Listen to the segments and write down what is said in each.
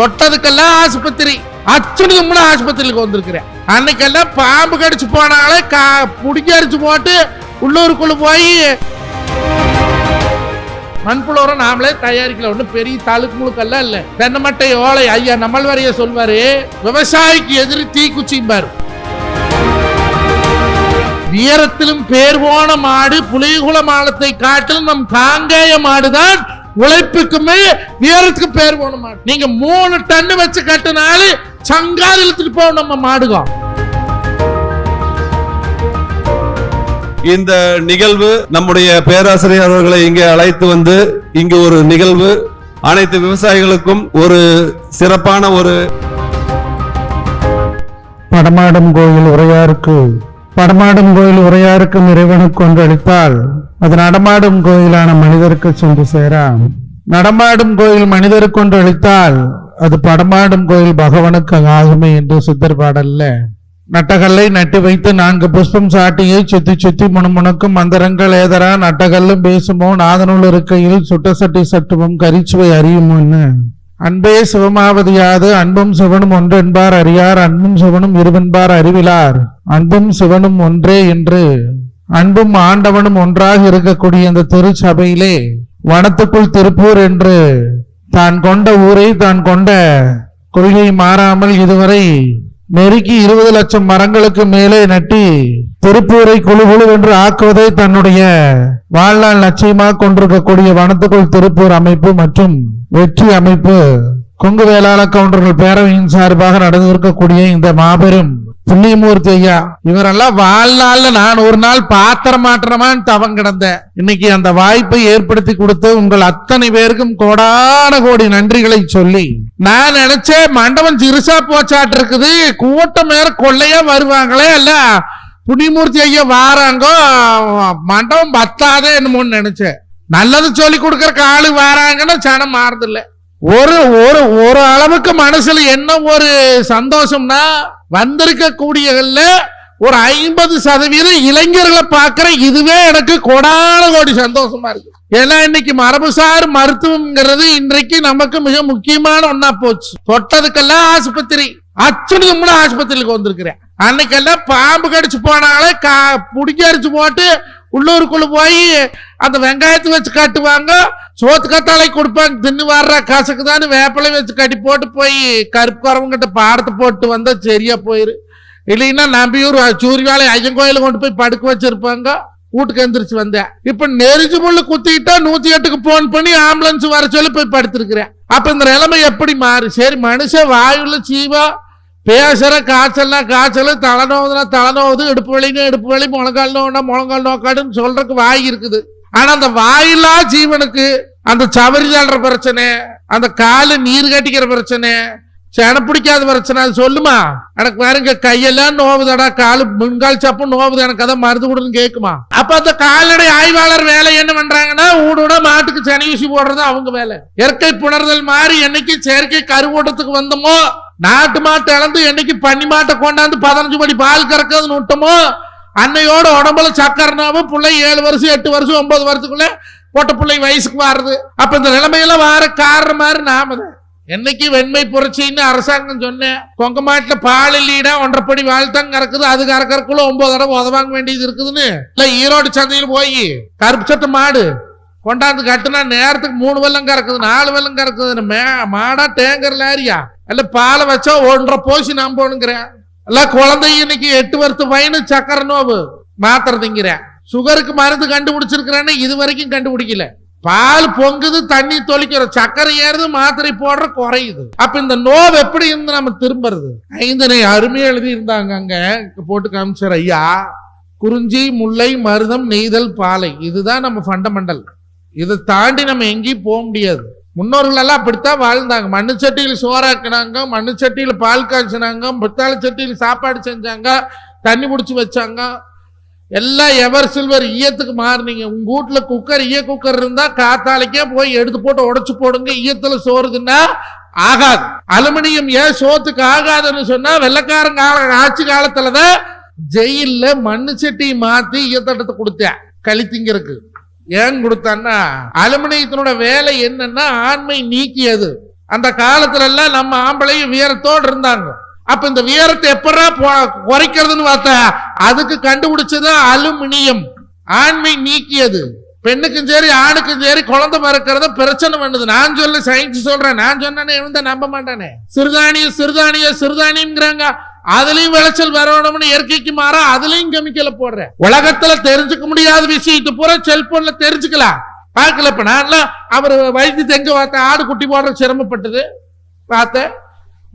தொட்டதுக்கெல்லாம் ஆஸ்பத்திரி. அச்சுடு தும்முல ஆஸ்பத்திரிக்கு வந்திருக்கிறேன். அன்னைக்கெல்லாம் பாம்பு கடிச்சு போனாலே கா புடிக்க அடிச்சு போட்டு உள்ளூருக்குள்ள போய் மண்புழு நாமளே தயாரிக்கல. ஒன்றும் பெரிய தழுக்கு முழுக்கெல்லாம் இல்லை. தென்னமட்டை ஓலை ஐயா நம்மள் வரைய சொல்வாரு விவசாயிக்கு எதிரி தீக்குச்சிம்பாரு வீரத்திலும் பேர் போன மாடு புலிகுல மாலத்தை காட்டிலும் நம் காங்காய மாடுதான் உழைப்புக்குமே வீரத்துக்கு பேர் போன மாடு. நீங்க மூணு டன்னு வச்சு கட்டினாலும் சங்கால் இழுத்துட்டு போகும் நம்ம மாடுகம் இந்த நிகழ்வு நம்முடைய பேராசிரியர் அவர்களை இங்கே அழைத்து வந்து இங்கு ஒரு நிகழ்வு அனைத்து விவசாயிகளுக்கும் ஒரு சிறப்பான ஒரு படமாடும் கோயில் உரையாருக்கு படமாடும் கோயில் உரையாருக்கும் இறைவனுக்கு ஒன்று அளித்தால் அது நடமாடும் கோயிலான மனிதருக்கு சென்று சேராம். நடமாடும் கோயில் மனிதருக்கு ஒன்று அளித்தால் அது படமாடும் கோயில் பகவனுக்கு ஆகுமே என்று சித்தர் பாடல்ல. நட்டகல்லை நட்டு வைத்து நான்கு புஷ்பம் சாட்டியை சுத்தி சுத்தி முணுமுணுக்கும் மந்திரங்கள் ஏதரா நட்டகல்லும் பேசுமோ நாதனுள் இருக்கையில் சுட்ட சட்டி சட்டுமும் கரிச்சுவை அறியுமோன்னு. அன்பே சிவமாவதியாது அன்பும் சிவனும் ஒன்றென்பார் அறியார் அன்பும் சிவனும் இருவென்பார் அறிவிலார். அன்பும் சிவனும் ஒன்றே என்று அன்பும் ஆண்டவனும் ஒன்றாக இருக்கக்கூடிய இந்த திருச்சபையிலே வனத்துக்குள் திருப்பூர் என்று தான் கொண்ட ஊரை தான் கொண்ட கொள்கை மாறாமல் இதுவரை நெருக்கி இருபது லட்சம் மரங்களுக்கு மேலே நட்டி திருப்பூரை குழு குழு என்று ஆக்குவதை தன்னுடைய வாழ்நாள் லட்சியமாக கொண்டிருக்கக்கூடிய வனத்துக்குள் திருப்பூர் அமைப்பு மற்றும் வெற்றி அமைப்பு கொங்கு வேளாள கவுண்டர்கள் பேரவையின் சார்பாக நடந்திருக்கக்கூடிய இந்த மாபெரும் புண்ணியமூர்த்தி ஐயா இவரெல்லாம் வாழ்நாள்ல நான் ஒரு நாள் பாத்திரம் மாற்றமான்னு தவம் கிடந்தேன். இன்னைக்கு அந்த வாய்ப்பை ஏற்படுத்தி கொடுத்து உங்கள் அத்தனை பேருக்கும் கோடான கோடி நன்றிகளை சொல்லி நான் நினைச்சேன் மண்டபம் சிறுசா போச்சாட்டு இருக்குது கூட்டம் மேல கொள்ளையா வருவாங்களே அல்ல. புண்ணியமூர்த்தி ஐயா வாராங்கோ மண்டபம் பத்தாதே என்னமோன்னு நினைச்சேன். நல்லது சொல்லி கொடுக்கறக்கு ஆளு வாராங்கன்னா சனம் மாறுதில்ல. ஒரு ஒரு ஒரு அளவுக்கு மனசுல என்ன ஒரு சந்தோஷம்னா வந்திருக்க ஒரு ஐம்பது சதவீதம் இளைஞர்களை பார்க்குற இதுவே எனக்கு கொடான கோடி சந்தோஷமா இருக்கு. ஏன்னா இன்னைக்கு மரபுசார் மருத்துவம்ங்கிறது இன்றைக்கு நமக்கு மிக முக்கியமான ஒன்றா போச்சு. தொட்டதுக்கெல்லாம் ஆஸ்பத்திரி. அச்சுடு தும்முல ஆஸ்பத்திரிக்கு வந்திருக்கிறேன். அன்னைக்கெல்லாம் பாம்பு கடிச்சு போனாலே கா புடிக்க அடிச்சு போட்டு உள்ளூருக்குள்ள போய் அந்த வெங்காயத்தை வச்சு கட்டுவாங்க. சோத்து கத்தாலை கொடுப்பாங்க. தின்னு வர்ற காசுக்கு தானே வேப்பிலை வச்சு கட்டி போட்டு போய் கருப்பு குறவங்கிட்ட பாடத்தை போட்டு வந்தால் சரியா போயிரு. இல்லைன்னா நம்பியூர் சூரியவாலை ஐயன் கோயில கொண்டு போய் படுக்க வச்சிருப்பாங்க. வீட்டுக்கு எந்திரிச்சு வந்தேன். இப்ப நெரிஞ்சு முள்ளு குத்திக்கிட்டா நூத்தி எட்டுக்கு போன் பண்ணி ஆம்புலன்ஸ் வர சொல்லி போய் படுத்திருக்கிறேன். அப்ப இந்த நிலைமை எப்படி மாறு? சரி மனுஷன் வாயுல சீவா பேசுற காய்ச்சல்னா காய்ச்சல் தலைநோவுதுனா தலைநோவுது இடுப்பு வலினா இடுப்பு வலி முழங்கால் நோவுனா முழங்கால் நோக்காடுன்னு சொல்றதுக்கு வாய் இருக்குது. ஆனா அந்த வாயில்லா ஜீவனுக்கு அந்த சவரி தள்ளுற பிரச்சனை அந்த காலு நீர் கட்டிக்கிற பிரச்சனை சென பிடிக்காத பிரச்சனை அது சொல்லுமா? எனக்கு பாருங்க கையெல்லாம் நோவுதடா காலு முன்கால் சப்பும் நோவுது எனக்கு அதான் மருந்து கொடுன்னு கேட்குமா அப்ப அந்த கால்நடை ஆய்வாளர் வேலை என்ன பண்றாங்கன்னா ஊடோட மாட்டுக்கு சனி ஊசி போடுறது அவங்க வேலை. இயற்கை புணர்தல் மாதிரி என்னைக்கு செயற்கை கருவூட்டத்துக்கு வந்தோமோ நாட்டு மாட்டை இழந்து என்னைக்கு பன்னி மாட்டை கொண்டாந்து பதினஞ்சு மணி பால் கறக்கிறது விட்டோமோ அன்னையோட உடம்புல சக்கரனாவும் பிள்ளை ஏழு வருஷம் எட்டு வருஷம் ஒன்பது வருஷத்துக்குள்ள போட்ட பிள்ளை வயசுக்கு வாருது. அப்ப இந்த நிலைமையெல்லாம் வார காரணம் மாதிரி நாம தான். என்னைக்கு வெண்மை புரட்சின்னு அரசாங்கம் சொன்னேன் கொங்க மாட்டில் பால் இல்லீடா ஒன்றப்படி வாழ்த்தாங்க கறக்குது அது கறக்கறக்குள்ள ஒன்பது தடவை உதவாங்க வேண்டியது இருக்குதுன்னு. இல்ல ஈரோடு சந்தையில் போய் கருப்பு சட்டை மாடு கொண்டாந்து கட்டுனா நேரத்துக்கு மூணு வெள்ளம் கறக்குது நாலு வெள்ளம் கறக்குது மே மாடா டேங்கர் லாரியா? இல்ல பாலை வச்சா ஒன்றரை போசி நம்பணுங்கிறேன் இல்ல குழந்தை இன்னைக்கு எட்டு வருஷத்து பையனு சக்கரை நோவு மாத்திரதுங்கிறேன் சுகருக்கு மருந்து கண்டுபிடிச்சிருக்கிறேன்னு இது வரைக்கும் கண்டுபிடிக்கல பால் பொங்குது தண்ணி தொளிக்கிற சக்கரை ஏறுது மாத்திரை போடுற குறையுது அப்ப இந்த நோவு எப்படி இருந்து நம்ம திரும்புறது ஐந்தனை அருமையா எழுதி இருந்தாங்க அங்க போட்டு காமிச்சார் ஐயா குறிஞ்சி முல்லை மருதம் நெய்தல் பாலை இதுதான் நம்ம ஃபண்டமெண்டல் இதை தாண்டி நம்ம எங்கேயும் போக முடியாது முன்னோர்கள் எல்லாம் அப்படித்தான் வாழ்ந்தாங்க. மண்ணு சட்டியில் சோறாக்குனாங்க மண்ணு சட்டியில் பால் காய்ச்சினாங்க பித்தாள சட்டியில் சாப்பாடு செஞ்சாங்க தண்ணி பிடிச்சி வச்சாங்க. எல்லாம் எவர் சில்வர் ஈயத்துக்கு மாறுனீங்க. உங்கள் வீட்டில் குக்கர் ஈய குக்கர் இருந்தால் காத்தாலைக்கே போய் எடுத்து போட்டு உடச்சி போடுங்க. ஈயத்தில் சோறுதுன்னா ஆகாது. அலுமினியம் ஏன் சோத்துக்கு ஆகாதுன்னு சொன்னால் வெள்ளக்காரன் கால ஆட்சி காலத்தில் தான் ஜெயிலில் மண்ணு சட்டியை மாற்றி ஈயத்தட்டத்தை கொடுத்தேன். கழித்திங்கிறதுக்கு ஏன் கொடுத்தான்னா அலுமினியத்தினோட வேலை என்னன்னா ஆண்மை நீக்கியது. அந்த காலத்துல எல்லாம் நம்ம ஆம்பளையும் வீரத்தோடு இருந்தாங்க. அப்ப இந்த வீரத்தை எப்படா குறைக்கிறதுன்னு பார்த்தா அதுக்கு கண்டுபிடிச்சது அலுமினியம். ஆண்மை நீக்கியது. பெண்ணுக்கும் சரி ஆணுக்கும் சரி குழந்தை பிறக்கிறத பிரச்சனை பண்ணுது. நான் சொல்ல சயின்ஸ் சொல்றேன். நான் சொன்னேன்னு எழுந்த நம்ப மாட்டானே. சிறுதானியம் சிறுதானியம் சிறுதானியம்ங்கிறாங்க. அதுலயும் விளைச்சல் வரணும்னு இயற்கைக்கு மாறா அதுலயும் கெமிக்கலை போடுறேன் உலகத்துல தெரிஞ்சுக்க முடியாத விஷயத்தை பூரா செல்போன்ல தெரிஞ்சுக்கலாம். பார்க்கல இப்ப நான் அவர் வைத்தியத்தை எங்க பார்த்தேன் ஆடு குட்டி போடுற சிரமப்பட்டது. பார்த்தேன்.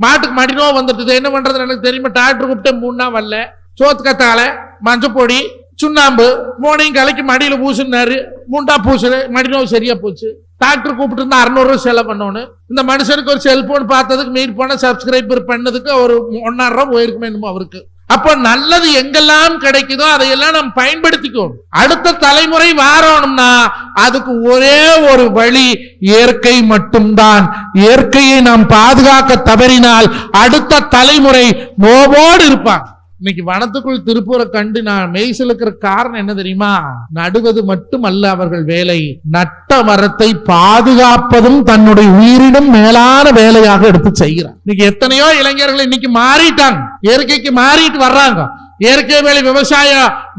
மாட்டுக்கு மடி நோவு வந்துட்டுது என்ன பண்றது எனக்கு தெரியுமா? டாக்டர் கூப்பிட்டு மூணு நாள் வரல. சோத்து கத்தாழை மஞ்சப்பொடி சுண்ணாம்பு மூணையும் கலக்கி மடியில் பூசுனாரு. மூண்டா பூசுது. மடி நோய் சரியா போச்சு. டாக்டர் கூப்பிட்டு இருந்தா அறநூறுவா செலவு பண்ணணும் இந்த மனுஷனுக்கு ஒரு செல்போன் பார்த்ததுக்கு மீட் பண்ண சப்ஸ்கிரைபர் பண்ணதுக்கு ஒரு ஒன்னாயிரம் ரூபா போயிருக்குமே என்னமோ அவருக்கு. அப்போ நல்லது எங்கெல்லாம் கிடைக்குதோ அதையெல்லாம் நம்ம பயன்படுத்திக்கணும். அடுத்த தலைமுறை வாரணும்னா அதுக்கு ஒரே ஒரு வழி இயற்கை மட்டும்தான். இயற்கையை நாம் பாதுகாக்க தவறினால் அடுத்த தலைமுறை நோவோடு இருப்பாங்க. இன்னைக்கு வனத்துக்குள் திருப்பூரை கண்டு நான் மெய் செலுக்கிற காரணம் என்ன தெரியுமா? நடுவது மட்டுமல்ல அவர்கள் வேலை. நட்ட மரத்தை பாதுகாப்பதும் தன்னுடைய உயிரினும் மேலான வேலையாக எடுத்து செய்கிறார். இன்னைக்கு எத்தனையோ இளைஞர்கள் இன்னைக்கு மாறிட்டாங்க. இயற்கைக்கு மாறிட்டு வர்றாங்க. இயற்கை வேலை விவசாய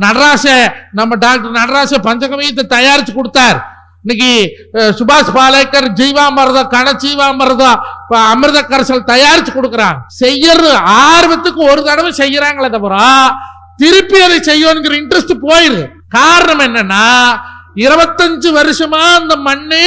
நடராச நம்ம டாக்டர் நடராச பஞ்சகவியத்தை தயாரிச்சு கொடுத்தார். இன்னைக்கு சுபாஷ் பாலேக்கர் ஜீவாமிரதம் கன ஜீவாமிரதம் இப்போ அமிர்த கரைசல் தயாரிச்சு கொடுக்குறாங்க. செய்யறது ஆர்வத்துக்கு ஒரு தடவை செய்யறாங்களே தவிர திருப்பி அதை செய்யணுங்கிற இன்ட்ரெஸ்ட் போயிருது காரணம் என்னன்னா இருபத்தஞ்சு வருஷமா அந்த மண்ணு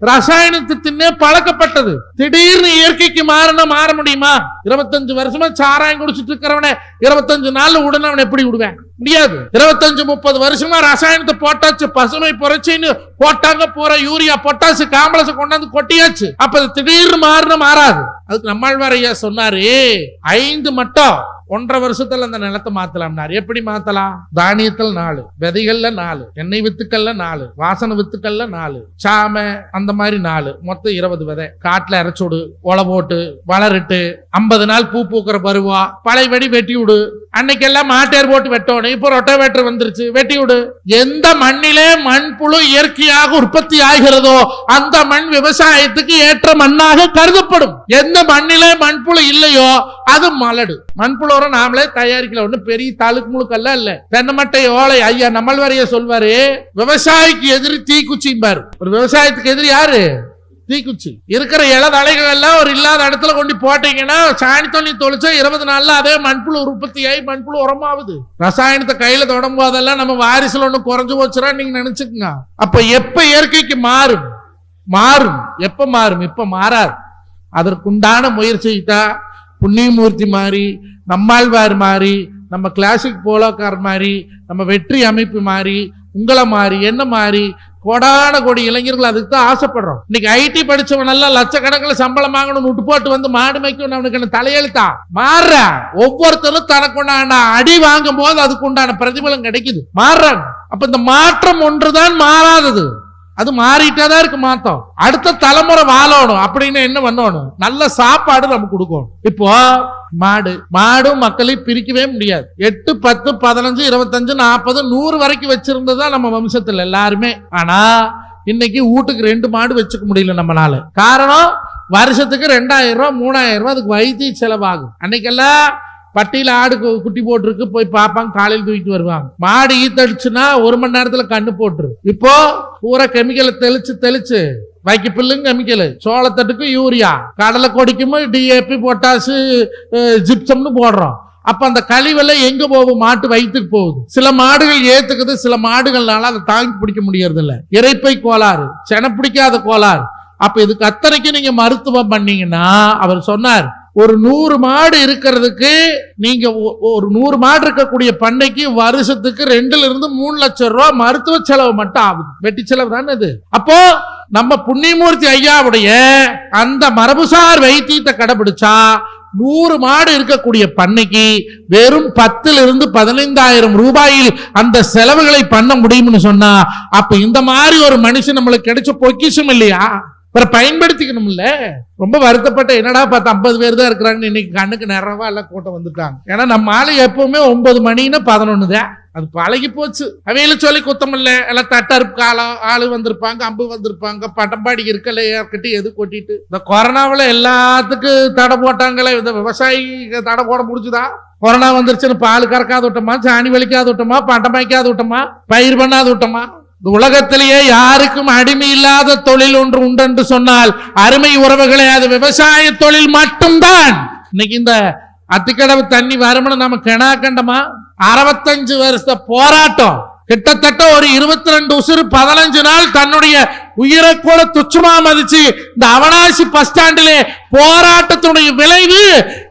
ரசாயனத்தை தின்னே பழக்கப்பட்டது. திடீர்னு இயற்கைக்கு மாறினா மாற முடியுமா? இருபத்தஞ்சு வருஷமா சாராயம் குடிச்சிட்டு இருக்கிறவன இருபத்தஞ்சு நாள்ல உடனே அவனை எப்படி விடுவேன்? முடியாது. இருபத்தஞ்சு முப்பது வருஷமா ரசாயனத்தை போட்டாச்சு பசுமை புரட்சின்னு போட்டாங்க போற யூரியா பொட்டாசு காம்பளச கொண்டாந்து கொட்டியாச்சு. அப்ப திடீர்னு மாறின மாறாது. அதுக்கு நம்மாழ்வார் ஐயா சொன்னாரு ஐந்து மட்டும் ஒன்றரை வருஷத்துல அந்த நிலத்தை மாத்தலாம்னாரு. எப்படி மாத்தலாம்? தானியத்தில் நாலு விதைகள்ல நாலு எண்ணெய் வித்துக்கள்ல நாலு வாசன வித்துக்கள்ல நாலு சாம அந்த மாதிரி நாலு மொத்தம் இருபது விதை. காட்டுல இறைச்சுடு ஒலை போட்டு வளருட்டு ஐம்பது நாள் பூ பூக்கிற பருவா பழையபடி வெட்டி விடு. அன்னைக்கெல்லாம் மாட்டேர் போட்டு வெட்டணும் இப்போ ரொட்டோவேட்டர் வந்துருச்சு வெட்டி விடு. எந்த மண்ணிலே மண்புழு இயற்கையாக உற்பத்தி ஆகிறதோ அந்த மண் விவசாயத்துக்கு ஏற்ற மண்ணாக கருதப்படும். எந்த மண்ணிலே மண்புழு இல்லையோ அது மலடு. மண்புழு உரம் நாமளே தயாரிக்கல. ஒண்ணு பெரிய தாலுக்கு முழுக்கெல்லாம் இல்ல. தென்னமட்டை ஓலை ஐயா நம்மள் வரைய சொல்வாரு விவசாயிக்கு எதிரி தீக்குச்சிம்பாரு ஒரு விவசாயத்துக்கு எதிரி யாரு? தீக்குச்சி. இருக்கிற இளதலைகள் எல்லாம் ஒரு இல்லாத இடத்துல கொண்டு போட்டீங்கன்னா சாணி தண்ணி தொளிச்சா இருபது நாள்ல அதே மண்புழு உற்பத்தியாகி மண்புழு உரமாகுது. ரசாயனத்தை கையில தொடங்கும் போதெல்லாம் நம்ம வாரிசுல ஒண்ணு குறைஞ்சு போச்சுரா நீங்க நினைச்சுக்கங்க. அப்ப எப்ப இயற்கைக்கு மாறும்? மாறும். எப்ப மாறும்? இப்ப மாறாது. அதற்குண்டான முயற்சித்தா புண்ணியமூர்த்தி மாதிரி நம்மாழ்வார் மாதிரி நம்ம கிளாசிக் போலோக்கார் மாதிரி நம்ம வெற்றி அமைப்பு மாதிரி உங்களை மாதிரி என்ன மாதிரி கோடான கோடி இளைஞர்கள் அதுக்கு தான் ஆசைப்படுறோம். இன்னைக்கு ஐடி படிச்சவனெல்லாம் லட்சக்கணக்கில் சம்பளம் வாங்கணும்னு விட்டு போட்டு வந்து மாடு மேய்க்கணும் அவனுக்கு என்ன தலையெழுத்தா? மாறுற. ஒவ்வொருத்தரும் தனக்கு உண்டான அடி வாங்கும் போது அதுக்கு உண்டான பிரதிபலம் கிடைக்குது. மாறுறாங்க. அப்ப இந்த மாற்றம் ஒன்றுதான் மாறாதது. அது மாறிட்டே தான் இருக்கு மாத்தம். அடுத்த தலைமுறை வாழணும். அப்படின்னு என்ன பண்ணணும்? நல்ல சாப்பாடு நம்ம கொடுக்கணும். இப்போ மாடு மாடும் மக்களையும் பிரிக்கவே முடியாது. எட்டு பத்து பதினஞ்சு இருபத்தஞ்சு நாற்பது நூறு வரைக்கும் வச்சிருந்ததா நம்ம வம்சத்தில் எல்லாருமே. ஆனா இன்னைக்கு வீட்டுக்கு ரெண்டு மாடு வச்சுக்க முடியல நம்மளால. காரணம் வருஷத்துக்கு ரெண்டாயிரம் ரூபாய் மூணாயிரம் ரூபாய் அதுக்கு வைத்திய செலவாகும். அன்னைக்கெல்லாம் பட்டியில் ஆடு குட்டி போட்டிருக்கு போய் பார்ப்பாங்க காலையில் தூக்கிட்டு வருவாங்க. மாடு ஈத்தடிச்சுன்னா ஒரு மணி நேரத்தில் கண்ணு போட்டுரு இப்போ பூரா கெமிக்கலை தெளிச்சு தெளிச்சு வைக்க பில்லும் கெமிக்கல் சோளத்தட்டுக்கும் யூரியா கடலை கொடிக்கும் டிஏபி பொட்டாசு ஜிப்சம்னு போடுறோம். அப்ப அந்த கழிவெல்லாம் எங்க போகும் மாட்டு வயிற்றுக்கு போகுது. சில மாடுகள் ஏத்துக்குது சில மாடுகள்னால அதை தாங்கி பிடிக்க முடியறது இல்ல இறைப்பை கோளாறு சென பிடிக்காத கோளாறு. அப்ப இதுக்கு அத்தனைக்கும் நீங்க மருத்துவம் பண்ணீங்கன்னா அவர் சொன்னார் ஒரு நூறு மாடு இருக்கிறதுக்கு நீங்க ஒ- ஒரு நூறு மாடு இருக்கக்கூடிய பண்ணைக்கு வருஷத்துக்கு ரெண்டுல இருந்து மூணு லட்சம் ரூபாய் மருத்துவ செலவு மட்டும் ஆகுது. வெட்டி செலவு தானே இது. அப்போ நம்ம புண்ணியமூர்த்தி ஐயாவுடைய அந்த மரபுசார் வைத்தியத்தை கடைபிடிச்சா நூறு மாடு இருக்கக்கூடிய பண்ணைக்கு வெறும் பத்துல இருந்து பதினைந்தாயிரம் ரூபாயில் அந்த செலவுகளை பண்ண முடியும்னு சொன்னா அப்ப இந்த மாதிரி ஒரு மனுஷன் நம்மளுக்கு கிடைச்ச பொக்கிஷம் இல்லையா? அப்புறம் பயன்படுத்திக்கணும்ல. ரொம்ப வருத்தப்பட்ட என்னடா பார்த்து ஐம்பது பேர் தான் இருக்கிறாங்கன்னு இன்னைக்கு கண்ணுக்கு நிறைவா எல்லாம் கூட்டம் வந்துட்டாங்க. ஏன்னா நம்ம ஆளு எப்பவுமே ஒன்பது மணின்னு பதினொன்னு தான். அது பழகி போச்சு. அவையில சொல்லி குத்தம் இல்லை. எல்லாம் தட்டறுப்பு காலம் ஆளு வந்திருப்பாங்க அம்பு வந்திருப்பாங்க பட்டம்பாடி இருக்கல ஏற்கட்டி எது கொட்டிட்டு. இந்த கொரோனாவில் எல்லாத்துக்கும் தடை போட்டாங்களே. இந்த விவசாயி தடை போட முடிஞ்சுதா? கொரோனா வந்துருச்சுன்னு பால் கறக்காத விட்டோமா? சாணி வலிக்காத விட்டோமா? பட்டம் வைக்காத விட்டோமா? பயிர் பண்ணாத விட்டோமா? இந்த உலகத்திலேயே யாருக்கும் அடிமை இல்லாத தொழில் ஒன்று உண்டென்று சொன்னால் அருமை உறவுகளே அது விவசாய தொழில் மட்டும்தான். இன்னைக்கு இந்த அத்திக்கடவு தண்ணி வரும்னு நம்ம கிணா கண்டமா? அறுபத்தஞ்சு வருஷ போராட்டம். கிட்டத்தட்ட ஒரு இருபத்தி ரெண்டு உசுறு பதினஞ்சு நாள் தன்னுடைய உயிரை கூட துச்சமா மதிச்சு இந்த அவனாசி பஸ் ஸ்டாண்டிலே போராட்டத்தினுடைய விளைவு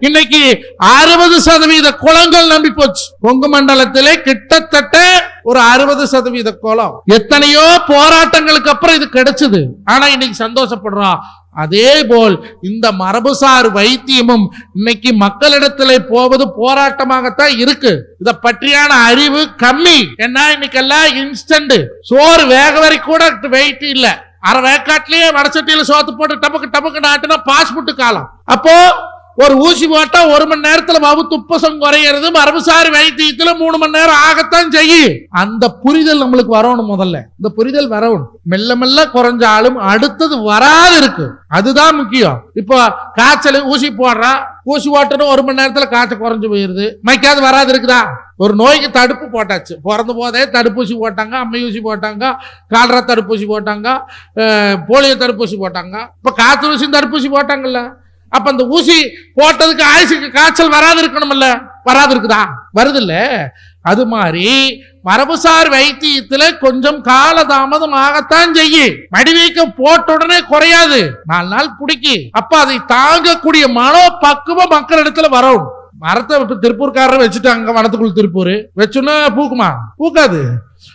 இன்னைக்கு அறுபது சதவீத குளங்கள் நம்பி போச்சு. கொங்கு மண்டலத்திலே கிட்டத்தட்ட ஒரு அறுபது சதவீத குளம். எத்தனையோ போராட்டங்களுக்கு அப்புறம் இது கிடைச்சது. ஆனா இன்னைக்கு சந்தோஷப்படுறோம். அதே போல் இந்த மரபுசார் வைத்தியமும் இன்னைக்கு மக்களிடத்துல போவது போராட்டமாகத்தான் இருக்கு. இத பற்றியான அறிவு கம்மி. ஏன்னா இன்னைக்கெல்லாம் இன்ஸ்டன்ட் சோறு வேக வரை கூட வெயிட் இல்ல. அரை வேக்காட்டிலேயே வடச்சட்டியில சோத்து போட்டு டபக்கு டபக்கு நாட்டுனா பாஸ்போர்ட் காலம். அப்போ ஒரு ஊசி போட்டா ஒரு மணி நேரத்துல வவு துப்பசம் குறையிறது மரபுசாரி வைத்தியத்துல மூணு மணி நேரம் ஆகத்தான் செய்யும். அந்த புரிதல் நம்மளுக்கு வரணும் முதல்ல. இந்த புரிதல் வரணும். மெல்ல மெல்ல குறைஞ்சாலும் அடுத்தது வராது இருக்கு. அதுதான் முக்கியம். இப்போ காய்ச்சல் ஊசி போடுறா ஊசி போட்டனும் ஒரு மணி நேரத்துல காய்ச்சல் குறைஞ்சு போயிருது. மைக்காது வராது இருக்குதா? ஒரு நோய்க்கு தடுப்பு போட்டாச்சு. பிறந்த போதே தடுப்பூசி போட்டாங்க அம்மை ஊசி போட்டாங்க கால்ரா தடுப்பூசி போட்டாங்க போலியோ தடுப்பூசி போட்டாங்க. இப்போ காய்ச்சல் ஊசி தடுப்பூசி போட்டாங்கல்ல? அப்ப அந்த ஊசி போட்டதுக்கு ஆயுசுக்கு காய்ச்சல் வராது இருக்கணும்ல? வராது இருக்குதா? வருது இல்ல அது மாதிரி மரபுசார் வைத்தியத்துல கொஞ்சம் காலதாமதம் ஆகத்தான் செய்யும் மடிவீக்கம் போட்ட உடனே குறையாது. நாலு நாள் குடிக்கு. அப்ப அதை தாங்கக்கூடிய மனோ பக்குவம் மக்களிடத்துல வரணும் மரத்தை இப்ப வச்சுட்டு அங்க வனத்துக்குள் திருப்பூர். வச்சுன்னா பூக்குமா? பூக்காது.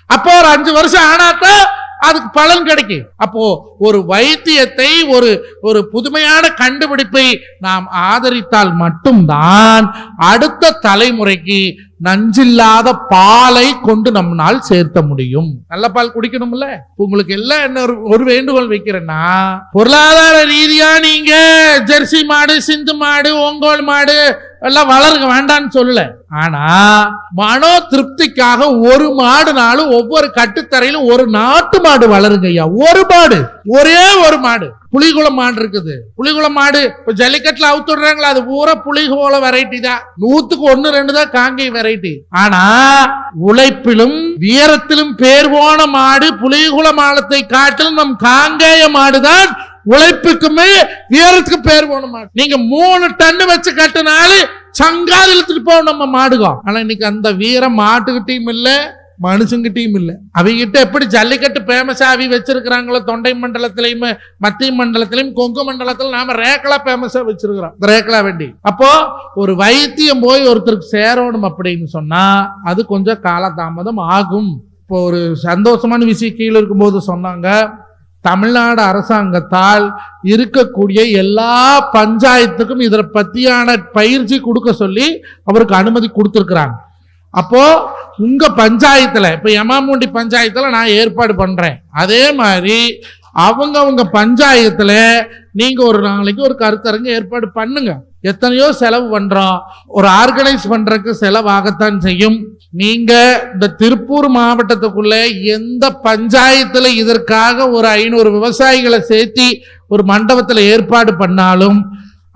அப்போ ஒரு அஞ்சு வருஷம் ஆனாத்தான் அதுக்கு பலன் கிடைக்கும். அப்போ ஒரு வைத்தியத்தை ஒரு ஒரு புதுமையான கண்டுபிடிப்பை நாம் ஆதரித்தால் மட்டும்தான் அடுத்த தலைமுறைக்கு நஞ்சில்லாத பாலை கொண்டு நம்மால் சேர்த்த முடியும். நல்ல பால் குடிக்கணும்ல? உங்களுக்கு எல்லாம் என்ன ஒரு ஒரு வேண்டுகோள் வைக்கிறேன்னா பொருளாதார ரீதியா நீங்க ஜெர்சி மாடு சிந்து மாடு ஒங்கோல் மாடு எல்லாம் வளருங்க வேண்டாம்னு சொல்லல. ஆனா மனோ திருப்திக்காக ஒரு மாடுனாலும் ஒவ்வொரு கட்டுத்தரையிலும் ஒரு நாட்டு மாடு வளருங்க ஐயா. ஒரு மாடு ஒரே ஒரு மாடு. புலிகுளம் மாடு இருக்குது. புலிகுளம் மாடு இப்போ ஜல்லிக்கட்டுல அவுத்து விடுறாங்களா அது பூரா புலிகுள வெரைட்டி தான். நூத்துக்கு ஒண்ணு ரெண்டு தான் காங்கை வெரைட்டி ஆனா உழைப்பிலும் வீரத்திலும் பேர் போன மாடு புலிகுள மாடத்தை காட்டிலும் நம் காங்கேய மாடுதான் உழைப்புக்குமே வீரத்துக்கு பேர் போன மாடு நீங்க மூணு டன்னு வச்சு கட்டினாலும் சங்காது இழுத்துட்டு போவோம் நம்ம மாடுகம். ஆனா இன்னைக்கு அந்த வீரம் மாட்டுக்கிட்டையும் இல்லை மனுஷங்கிட்டையும் இல்லை. அவங்கிட்ட எப்படி ஜல்லிக்கட்டு ஃபேமஸாக அவி வச்சிருக்கிறாங்களோ தொண்டை மண்டலத்திலையும் மத்திய மண்டலத்திலையும் கொங்கு மண்டலத்தில் நாம ரேக்கலா பேமஸா வச்சிருக்கிறோம். ரேக்கலா வண்டி. அப்போ ஒரு வைத்தியம் போய் ஒருத்தருக்கு சேரணும் அப்படின்னு சொன்னா அது கொஞ்சம் காலதாமதம் ஆகும். இப்போ ஒரு சந்தோஷமான விஷயம் கீழே இருக்கும்போது சொன்னாங்க தமிழ்நாடு அரசாங்கத்தால் இருக்கக்கூடிய எல்லா பஞ்சாயத்துக்கும் இதை பத்தியான பயிற்சி கொடுக்க சொல்லி அவருக்கு அனுமதி கொடுத்துருக்குறாங்க. அப்போ உங்க பஞ்சாயத்துல இப்ப யமாமுண்டி பஞ்சாயத்துல நான் ஏற்பாடு பண்றேன். அதே மாதிரி அவங்க அவங்க பஞ்சாயத்தில் நீங்கள் ஒரு நாளைக்கு ஒரு கருத்தரங்க ஏற்பாடு பண்ணுங்க. எத்தனையோ செலவு பண்ணுறோம் ஒரு ஆர்கனைஸ் பண்ணுறதுக்கு செலவாகத்தான் செய்யும். நீங்கள் இந்த திருப்பூர் மாவட்டத்துக்குள்ளே எந்த பஞ்சாயத்தில் இதற்காக ஒரு ஐநூறு விவசாயிகளை சேர்த்தி ஒரு மண்டபத்தில் ஏற்பாடு பண்ணாலும்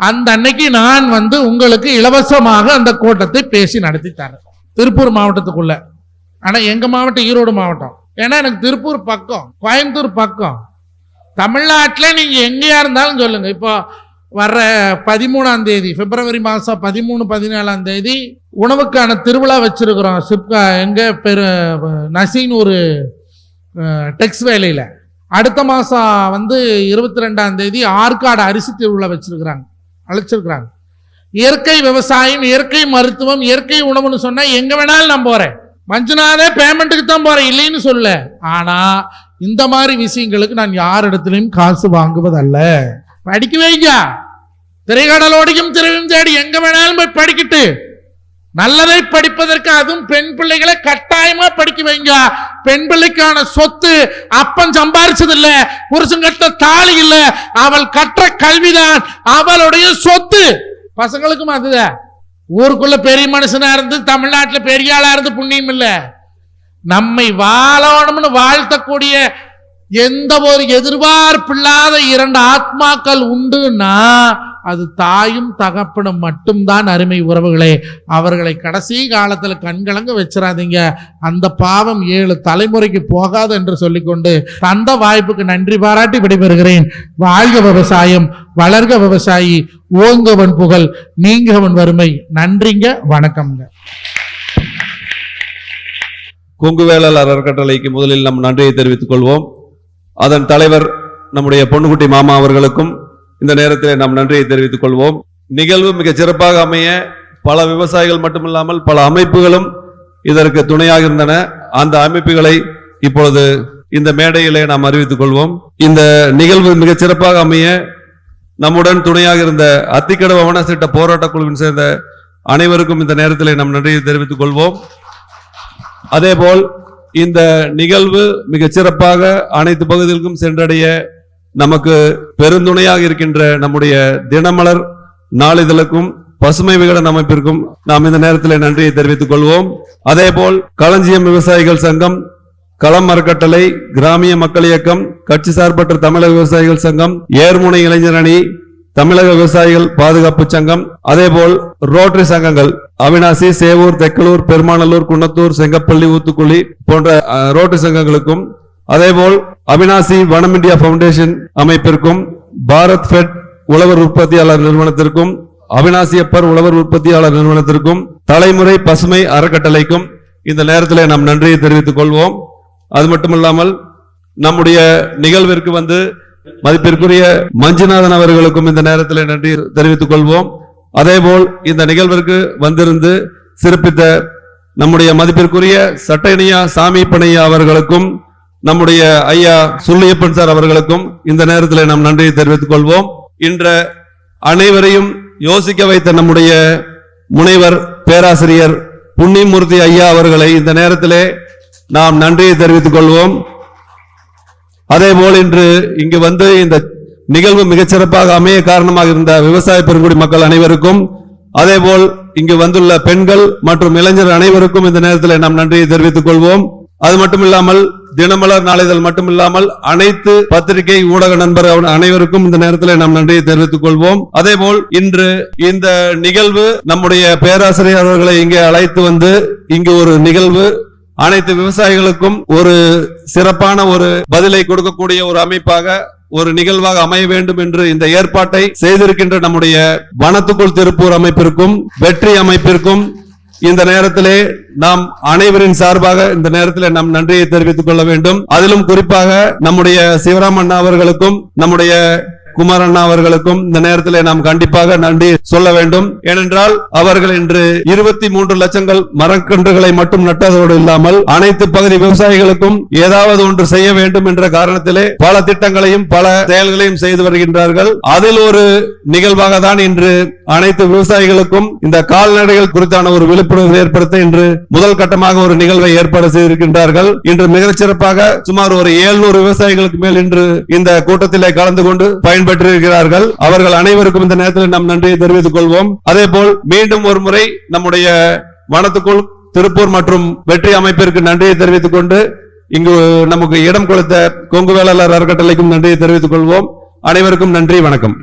அந்த அன்னைக்கு நான் வந்து உங்களுக்கு இலவசமாக அந்த கூட்டத்தை பேசி நடத்தி தரேன். திருப்பூர் மாவட்டத்துக்குள்ள. ஆனால் எங்கள் மாவட்டம் ஈரோடு மாவட்டம். ஏன்னா எனக்கு திருப்பூர் பக்கம் கோயம்புத்தூர் பக்கம் தமிழ்நாட்டில் நீங்கள் எங்கேயா இருந்தாலும் சொல்லுங்கள் இப்போ வர்ற பதிமூணாம் தேதி பிப்ரவரி மாதம் பதிமூணு பதினேழாம் தேதி உணவுக்கான திருவிழா வச்சுருக்குறோம். சிப்கா எங்கே பெரு நசின்னு ஒரு டெக்ஸ் வேலையில். அடுத்த மாதம் வந்து இருபத்தி ரெண்டாம் தேதி ஆற்காடு அரிசி திருவிழா வச்சுருக்குறாங்க. அழைச்சிருக்கிறாங்க. இயற்கை விவசாயம் இயற்கை மருத்துவம் இயற்கை உணவுன்னு சொன்னால் எங்கே வேணாலும் நான் போகிறேன் மஞ்சுநாதே பேமெண்ட்டுக்கு தான் போகிறேன் இல்லைன்னு சொல்ல ஆனால் இந்த மாதிரி விஷயங்களுக்கு நான் யார் இடத்துலையும் காசு வாங்குவதல்ல. படிக்க வைங்க திரைக்கடலோடையும் திரையும் தேடி எங்க வேணாலும் போய் படிக்கிட்டு. நல்லதை படிப்பதற்கு அதுவும் பெண் பிள்ளைகளை கட்டாயமா படிக்க வைங்க. பெண் பிள்ளைக்கான சொத்து அப்பன் சம்பாரிச்சது இல்ல புருஷன் கட்ட தாலி இல்ல அவள் கற்ற கல்விதான் அவளுடைய சொத்து. பசங்களுக்கும் அதுதான். ஊருக்குள்ள பெரிய மனுஷனா இருந்து தமிழ்நாட்டுல பெரிய ஆளா இருந்து புண்ணியம் இல்லை. நம்மை வாழணும்னு வாழ்த்தக்கூடிய எந்த ஒரு எதிர்பார்ப்பில்லாத இரண்டு ஆத்மாக்கள் உண்டுன்னா அது தாயும் தகப்பனும் மட்டும்தான் அருமை உறவுகளே. அவர்களை கடைசி காலத்துல கண்கலங்க வச்சிடாதீங்க அந்த பாவம் ஏழு தலைமுறைக்கு போகாது என்று சொல்லிக்கொண்டு தந்த வாய்ப்புக்கு நன்றி பாராட்டி விடைபெறுகிறேன். வாழ்க விவசாயம் வளர்க விவசாயி ஓங்கவன் புகழ் நீங்கவன் வறுமை. நன்றிங்க வணக்கம்ங்க. கொங்குவேளாளர் அறக்கட்டளைக்கு முதலில் நம் நன்றியை தெரிவித்துக் கொள்வோம். அதன் தலைவர் நம்முடைய பொன்னுக்குட்டி மாமா அவர்களுக்கும் இந்த நேரத்தில் நாம் நன்றியை தெரிவித்துக் கொள்வோம். நிகழ்வு மிக சிறப்பாக அமைய பல விவசாயிகள் மட்டுமில்லாமல் பல அமைப்புகளும் இதற்கு துணையாக இருந்தன. அந்த அமைப்புகளை இப்பொழுது இந்த மேடையிலே நாம் அறிவித்துக் கொள்வோம். இந்த நிகழ்வு மிக சிறப்பாக அமைய நம்முடன் துணையாக இருந்த அத்திக்கடவு அவனசிட்ட போராட்ட குழுவின் சேர்ந்த அனைவருக்கும் இந்த நேரத்தில் நம் நன்றியை தெரிவித்துக் கொள்வோம். அதேபோல் இந்த நிகழ்வு மிக சிறப்பாக அனைத்து பகுதிகளுக்கும் சென்றடைய நமக்கு பெருந்துணையாக இருக்கின்ற நம்முடைய தினமலர் நாளிதழுக்கும் பசுமை விகடன் அமைப்பிற்கும் நாம் இந்த நேரத்தில் நன்றியை தெரிவித்துக் கொள்வோம். அதேபோல் களஞ்சியம் விவசாயிகள் சங்கம் களம் அறக்கட்டளை கிராமிய மக்கள் இயக்கம் கட்சி சார்பற்ற தமிழக விவசாயிகள் சங்கம் ஏர்முனை இளைஞர் அணி தமிழக விவசாயிகள் பாதுகாப்பு சங்கம் அதேபோல் ரோட்டரி சங்கங்கள் அவினாசி சேவூர் தெக்கலூர் பெருமாநல்லூர் குன்னத்தூர் செங்கப்பள்ளி ஊத்துக்குழி போன்ற ரோட்டு சங்கங்களுக்கும் அதேபோல் அவினாசி வனம் இந்தியா பவுண்டேஷன் அமைப்பிற்கும் பாரத் ஃபெட் உழவர் உற்பத்தியாளர் நிறுவனத்திற்கும் அவினாசி அப்பர் உழவர் உற்பத்தியாளர் நிறுவனத்திற்கும் தலைமுறை பசுமை அறக்கட்டளைக்கும் இந்த நேரத்தில் நாம் நன்றியை தெரிவித்துக் கொள்வோம். அது மட்டுமல்லாமல் நம்முடைய நிகழ்விற்கு வந்து மதிப்பிற்குரிய மஞ்சுநாதன் அவர்களுக்கும் இந்த நேரத்தில் நன்றி தெரிவித்துக் கொள்வோம். அதேபோல் இந்த நிகழ்விற்கு வந்திருந்து சிறப்பித்த நம்முடைய மதிப்பிற்குரிய சட்டையணியா சாமி பணையா அவர்களுக்கும் நம்முடைய ஐயா சுள்ளியப்பன் சார் அவர்களுக்கும் இந்த நேரத்தில் நாம் நன்றியை தெரிவித்துக் கொள்வோம். இன்ற அனைவரையும் யோசிக்க வைத்த நம்முடைய முனைவர் பேராசிரியர் புண்ணியமூர்த்தி ஐயா அவர்களை இந்த நேரத்திலே நாம் நன்றியை தெரிவித்துக் கொள்வோம். அதேபோல் இன்று இங்கு வந்து இந்த நிகழ்வு மிகச்சிறப்பாக அமைய காரணமாக இருந்த விவசாய பெருங்குடி மக்கள் அனைவருக்கும் அதேபோல் இங்கு வந்துள்ள பெண்கள் மற்றும் இளைஞர் அனைவருக்கும் இந்த நேரத்தில் நாம் நன்றியை தெரிவித்துக் கொள்வோம். அது மட்டுமில்லாமல் தினமலர் நாளிதழ் மட்டுமில்லாமல் அனைத்து பத்திரிகை ஊடக நண்பர் அனைவருக்கும் இந்த நேரத்தில் நாம் நன்றியை தெரிவித்துக் கொள்வோம். அதேபோல் இன்று இந்த நிகழ்வு நம்முடைய பேராசிரியர் அவர்களை இங்கே அழைத்து வந்து இங்கு ஒரு நிகழ்வு அனைத்து விவசாயிகளுக்கும் ஒரு சிறப்பான ஒரு பதிலை கொடுக்கக்கூடிய ஒரு அமைப்பாக ஒரு நிகழ்வாக அமைய வேண்டும் என்று இந்த ஏற்பாட்டை செய்திருக்கின்ற நம்முடைய வனத்துக்குள் திருப்பூர் அமைப்பிற்கும் வெற்றி அமைப்பிற்கும் இந்த நேரத்திலே நாம் அனைவரின் சார்பாக இந்த நேரத்திலே நாம் நன்றியை தெரிவித்துக் கொள்ள வேண்டும். அதிலும் குறிப்பாக நம்முடைய சிவராம் அண்ணா அவர்களுக்கும் நம்முடைய குமார் அண்ணா அவர்களுக்கும் இந்த நேரத்தில் நாம் கண்டிப்பாக நன்றி சொல்ல வேண்டும். ஏனென்றால் அவர்கள் இன்று இருபத்தி மூன்று லட்சங்கள் மரக்கன்றுகளை மட்டும் நட்டதோடு இல்லாமல் அனைத்து பகுதி விவசாயிகளுக்கும் ஏதாவது ஒன்று செய்ய வேண்டும் என்ற காரணத்திலே பல திட்டங்களையும் பல செயல்களையும் செய்து வருகின்றார்கள். அதில் ஒரு நிகழ்வாக தான் இன்று அனைத்து விவசாயிகளுக்கும் இந்த கால்நடைகள் குறித்தான ஒரு விழிப்புணர்வு ஏற்படுத்த இன்று முதல் கட்டமாக ஒரு நிகழ்வை ஏற்பாடு செய்திருக்கின்றார்கள். இன்று மிகச்சிறப்பாக சுமார் ஒரு 700 விவசாயிகளுக்கு மேல் இன்று இந்த கூட்டத்திலே கலந்து கொண்டு பயன் பயன்பெற்றிருக்கிறார்கள். அவர்கள் அனைவருக்கும் இந்த நேரத்தில் நாம் நன்றியை தெரிவித்துக் கொள்வோம். அதே போல் மீண்டும் ஒரு முறை நம்முடைய வனத்துக்குள் திருப்பூர் மற்றும் வெற்றி அமைப்பிற்கு நன்றியை தெரிவித்துக் கொண்டு இங்கு நமக்கு இடம் கொடுத்த கொங்கு வேளாளர் அறக்கட்டளைக்கும் நன்றியை தெரிவித்துக் கொள்வோம். அனைவருக்கும் நன்றி வணக்கம்.